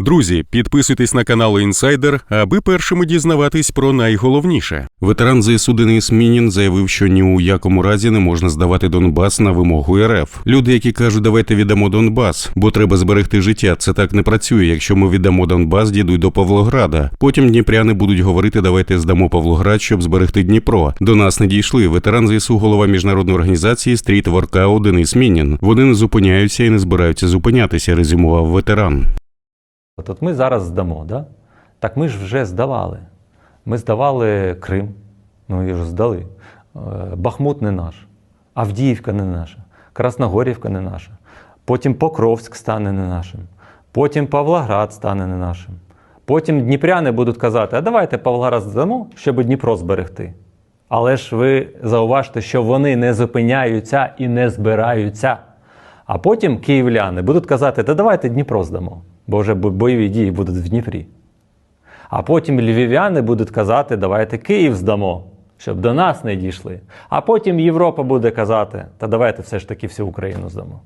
Друзі, підписуйтесь на канал Інсайдер, аби першими дізнаватись про найголовніше. Ветеран ЗСУ Денис Мінін заявив, що ні у якому разі не можна здавати Донбас на вимогу РФ. Люди, які кажуть, давайте віддамо Донбас, бо треба зберегти життя. Це так не працює. Якщо ми віддамо Донбас, дійдуть до Павлограда. Потім дніпряни будуть говорити, давайте здамо Павлоград, щоб зберегти Дніпро. До нас не дійшли. Ветеран ЗСУ, голова міжнародної організації Стріт Воркау Денис Мінін. Вони не зупиняються і не збираються зупинятися. Резюмував ветеран. От, от ми зараз здамо, да? так ми ж вже здавали. Ми здавали Крим, ну і ж здали. Е, Бахмут не наш, Авдіївка не наша, Красногорівка не наша. Потім Покровськ стане не нашим, потім Павлоград стане не нашим. Потім дніпряни будуть казати, а давайте Павлоград здамо, щоб Дніпро зберегти. Але ж ви зауважте, що вони не зупиняються і не збираються. А потім київляни будуть казати, та давайте Дніпро здамо, бо вже бойові дії будуть в Дніпрі. А потім львів'яни будуть казати, давайте Київ здамо, щоб до нас не дійшли. А потім Європа буде казати, та давайте все ж таки всю Україну здамо.